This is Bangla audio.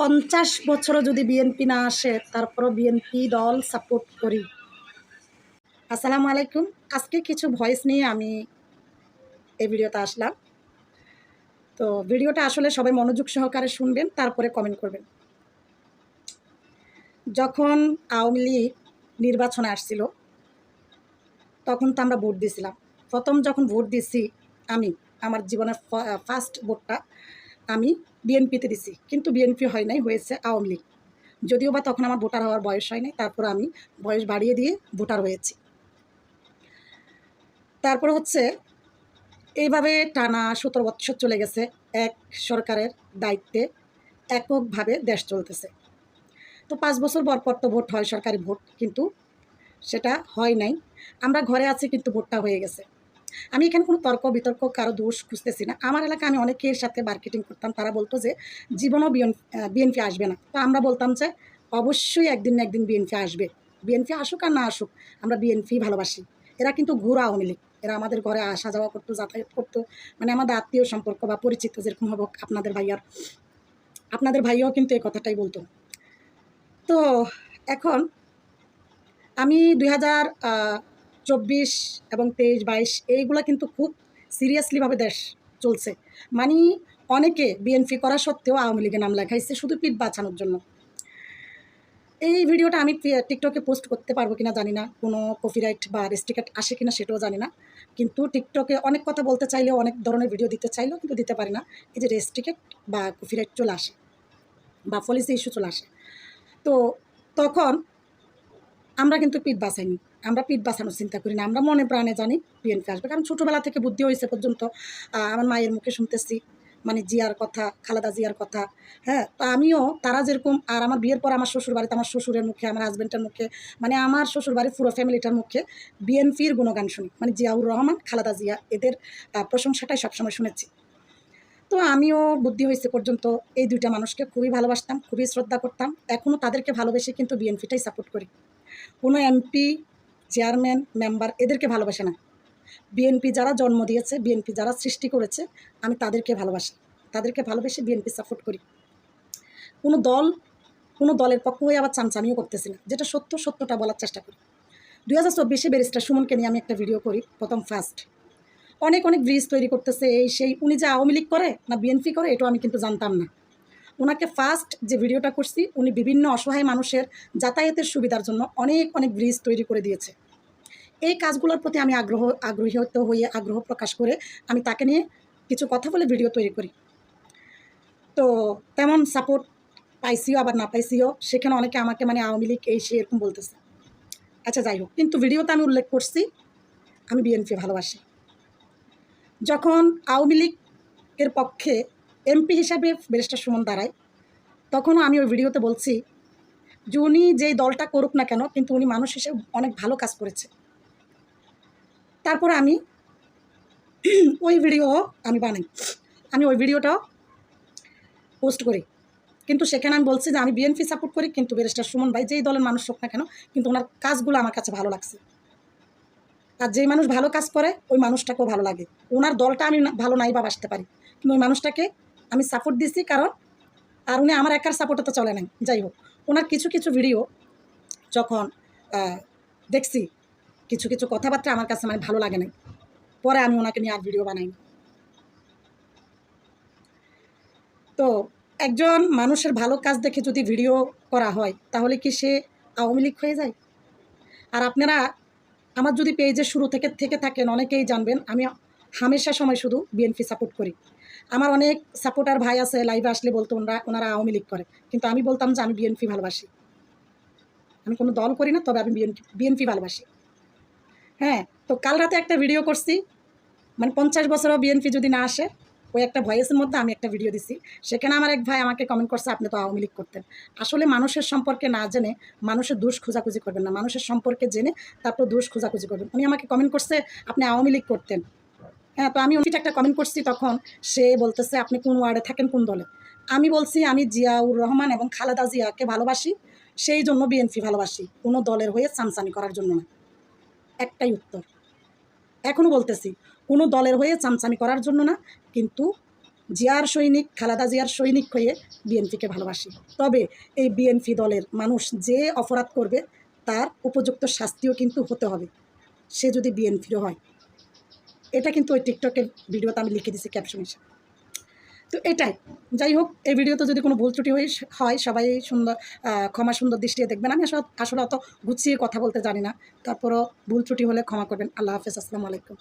পঞ্চাশ বছরও যদি বিএনপি না আসে, তারপরও বিএনপি দল সাপোর্ট করি। আসসালামু আলাইকুম। আজকে কিছু ভয়েস নিয়ে আমি এই ভিডিওতে আসলাম। তো ভিডিওটা আসলে সবাই মনোযোগ সহকারে শুনবেন, তারপরে কমেন্ট করবেন। যখন আওয়ামী লীগ নির্বাচনে আসছিল, তখন তো আমরা ভোট দিয়েছিলাম। প্রথম যখন ভোট দিছি আমি, আমার জীবনের ফার্স্ট ভোটটা আমি বিএনপিতে দিছি, কিন্তু বিএনপি হয় নাই, হয়েছে আওয়ামী লীগ। যদিও বা তখন আমার ভোটার হওয়ার বয়স হয় নাই, তারপর আমি বয়স বাড়িয়ে দিয়ে ভোটার হয়েছি। তারপর হচ্ছে, এইভাবে টানা সতেরো বৎসর চলে গেছে এক সরকারের দায়িত্বে, এককভাবে দেশ চলতেছে। তো পাঁচ বছর পর পর তো ভোট হয় সরকারি ভোট, কিন্তু সেটা হয় নাই। আমরা ঘরে আছি, কিন্তু ভোটটা হয়ে গেছে। আমি এখানে কোনো তর্ক বিতর্ক, কারও দোষ খুঁজতেছি না। আমার এলাকায় আমি অনেকের সাথে মার্কেটিং করতাম, তারা বলতো যে জীবনও বিএনপি আসবে না। তো আমরা বলতাম যে অবশ্যই একদিন না একদিন বিএনপি আসবে। বিএনপি আসুক আর না আসুক, আমরা বিএনপি ভালোবাসি। এরা কিন্তু ঘুরা আওয়ামী লীগ। এরা আমাদের ঘরে আসা যাওয়া করতো, যাতায়াত করতো। মানে আমাদের আত্মীয় সম্পর্ক বা পরিচিত যেরকম হব আপনাদের ভাইয়ার। আপনাদের ভাইয়াও কিন্তু এই কথাটাই বলতো। তো এখন আমি দুই হাজার চব্বিশ এবং তেইশ, বাইশ, এইগুলো কিন্তু খুব সিরিয়াসলিভাবে দেশ চলছে। মানে অনেকে বিএনপি করা সত্ত্বেও আওয়ামী লীগের নাম লেখাইছে শুধু পিঠ বাঁচানোর জন্য। এই ভিডিওটা আমি টিকটকে পোস্ট করতে পারব কিনা জানি না, কোনো কপিরাইট বা রেস্ট্রিকেট আসে কিনা সেটাও জানি না। কিন্তু টিকটকে অনেক কথা বলতে চাইলেও, অনেক ধরনের ভিডিও দিতে চাইলেও কিন্তু দিতে পারি না। এই যে রেস্ট্রিকেট বা কপিরাইট চলে আসে বা পলিসি ইস্যু চলে আসে। তো তখন আমরা কিন্তু পিঠ বাঁচাইনি। আমরা পিঠ বাঁচানোর চিন্তা করি না, আমরা মনে প্রাণে জানি বিএনপি আসবে। কারণ ছোটোবেলা থেকে বুদ্ধি হয়েছে পর্যন্ত আমার মায়ের মুখে শুনতেছি মানে জিয়ার কথা, খালেদা জিয়ার কথা হ্যাঁ? তো আমিও, তারা যেরকম, আর আমার বিয়ের পর আমার শ্বশুর বাড়িতে আমার শ্বশুরের মুখে, আমার হাজব্যান্ডের মুখে মানে আমার শ্বশুর বাড়ির পুরো ফ্যামিলিটার মুখে বিএনপির গুণগান শুনি। মানে জিয়াউর রহমান, খালেদা জিয়া, এদের প্রশংসাটাই সবসময় শুনেছি। তো আমিও বুদ্ধি হয়েছে পর্যন্ত এই দুইটা মানুষকে খুবই ভালোবাসতাম, খুবই শ্রদ্ধা করতাম। এখনও তাদেরকে ভালোবেসে কিন্তু বিএনপিটাই সাপোর্ট করি। কোনো এমপি চেয়ারম্যান, মেম্বার এদেরকে ভালোবাসে না। বিএনপি যারা জন্ম দিয়েছে বিএনপি যারা সৃষ্টি করেছে, আমি তাদেরকে ভালোবাসি। তাদেরকে ভালোবেসে বিএনপি সাপোর্ট করি। কোনো দল, কোনো দলের পক্ষ হয়ে আবার চামচামিও করতেছি না, যেটা সত্য, সত্যটা বলার চেষ্টা করি। দুই হাজার চব্বিশে ব্যারিস্টার সুমনকে নিয়ে আমি একটা ভিডিও করি, প্রথম ফার্স্ট অনেক অনেক ব্রিজ তৈরি করতেছে, এই সেই, উনি যে আওয়ামী লীগ করে না বিএনপি করে, এটাও আমি কিন্তু জানতাম না। ওনাকে ফার্স্ট যে ভিডিওটা করছি, উনি বিভিন্ন অসহায় মানুষের যাতায়াতের সুবিধার জন্য অনেক অনেক ব্রিজ তৈরি করে দিয়েছে। এই কাজগুলোর প্রতি আমি আগ্রহ আগ্রহীত হয়ে, আগ্রহ প্রকাশ করে আমি তাকে নিয়ে কিছু কথা বলে ভিডিও তৈরি করি। তো তেমন সাপোর্ট পাইছিও, আবার না পাইছিও, সেখানে অনেকে আমাকে মানে আওয়ামী লীগ এই সে এরকম বলতেছে। আচ্ছা যাই হোক, কিন্তু ভিডিওতে আমি উল্লেখ করছি, আমি বিএনপি ভালোবাসি। যখন আওয়ামী লীগের পক্ষে এমপি হিসাবে ব্যারিস্টার সুমন দাঁড়ায়। তখনও আমি ওই ভিডিওতে বলছি, যে উনি যেই দলটা করুক না কেন, কিন্তু উনি মানুষ হিসেবে অনেক ভালো কাজ করেছে। তারপরে আমি ওই ভিডিও আমি বানাই। আমি ওই ভিডিওটাও পোস্ট করি। কিন্তু সেখানে আমি বলছি যে আমি বিএনপি সাপোর্ট করি, কিন্তু ব্যারিস্টার সুমন ভাই যেই দলের মানুষ হোক না কেন, কিন্তু ওনার কাজগুলো আমার কাছে ভালো লাগছে। আর যেই মানুষ ভালো কাজ করে, ওই মানুষটাকেও ভালো লাগে। ওনার দলটা আমি ভালো নাই বা বাসতে পারি। কিন্তু ওই মানুষটাকে আমি সাপোর্ট দিছি কারণ আর উনি আমার একার সাপোর্টে তো চলে নাই। যাই হোক ওনার কিছু কিছু ভিডিও যখন দেখছি, কিছু কিছু কথাবার্তা আমার কাছে মানে ভালো লাগে নাই। পরে আমি ওনাকে নিয়ে আর ভিডিও বানাই তো একজন মানুষের ভালো কাজ দেখে যদি ভিডিও করা হয়, তাহলে কি সে আওয়ামী লীগ হয়ে যায়? আর আপনারা আমার যদি পেজে শুরু থেকে থেকে থাকেন, অনেকেই জানবেন, আমি হামেশা সময় শুধু বিএনপি সাপোর্ট করি। আমার অনেক সাপোর্টার ভাই আছে লাইভে আসলে বলতো ওনারা ওনারা আওয়ামী লীগ করে। কিন্তু আমি বলতাম যে আমি বিএনপি ভালোবাসি। আমি কোনো দল করি না, তবে আমি বিএনপি বিএনপি ভালোবাসি। হ্যাঁ তো কাল রাতে একটা ভিডিও করছি। মানে পঞ্চাশ বছরও বিএনপি যদি না আসে, ওই একটা ভয়েসের মধ্যে আমি একটা ভিডিও দিছি। সেখানে আমার এক ভাই আমাকে কমেন্ট করছে, আপনি তো আওয়ামী লীগ করতেন। আসলে মানুষের সম্পর্কে না জেনে মানুষের দোষ খোঁজাখুঁজি করবেন না। মানুষের সম্পর্কে জেনে তারপর দোষ খোঁজাখুঁজি করবেন। উনি আমাকে কমেন্ট করছে, আপনি আওয়ামী লীগ করতেন। হ্যাঁ তো আমি উনি একটা কমেন্ট করছি তখন, সে বলতেছে, আপনি কোন ওয়ার্ডে থাকেন, কোন দলে? আমি বলছি, আমি জিয়াউর রহমান এবং খালেদা জিয়াকে ভালোবাসি, সেই জন্য বিএনপি ভালোবাসি। কোনো দলের হয়ে চামচানি করার জন্য না। একটাই উত্তর। এখনও বলতেছি, কোনো দলের হয়ে চামচামি করার জন্য না, কিন্তু জিয়ার সৈনিক, খালেদা জিয়ার সৈনিক হয়ে বিএনপিকে ভালোবাসি। তবে এই বিএনপি দলের মানুষ যে অপরাধ করবে, তার উপযুক্ত শাস্তিও কিন্তু হতে হবে। সে যদি বিএনপিরও হয় এটা কিন্তু ওই টিকটকের ভিডিওতে আমি লিখে দিছি ক্যাপশন হিসেবে। তো এটাই। যাই হোক, এই ভিডিওতে যদি কোনো ভুল ত্রুটি হয়ে সবাই সুন্দর ক্ষমা সুন্দর দৃষ্টিতে দেখবেন। আমি আসলে আসলে অত গুছিয়ে কথা বলতে জানি না। তারপরও ভুল ত্রুটি হলে ক্ষমা করবেন। আল্লাহ হাফেজ। আসসালামু আলাইকুম।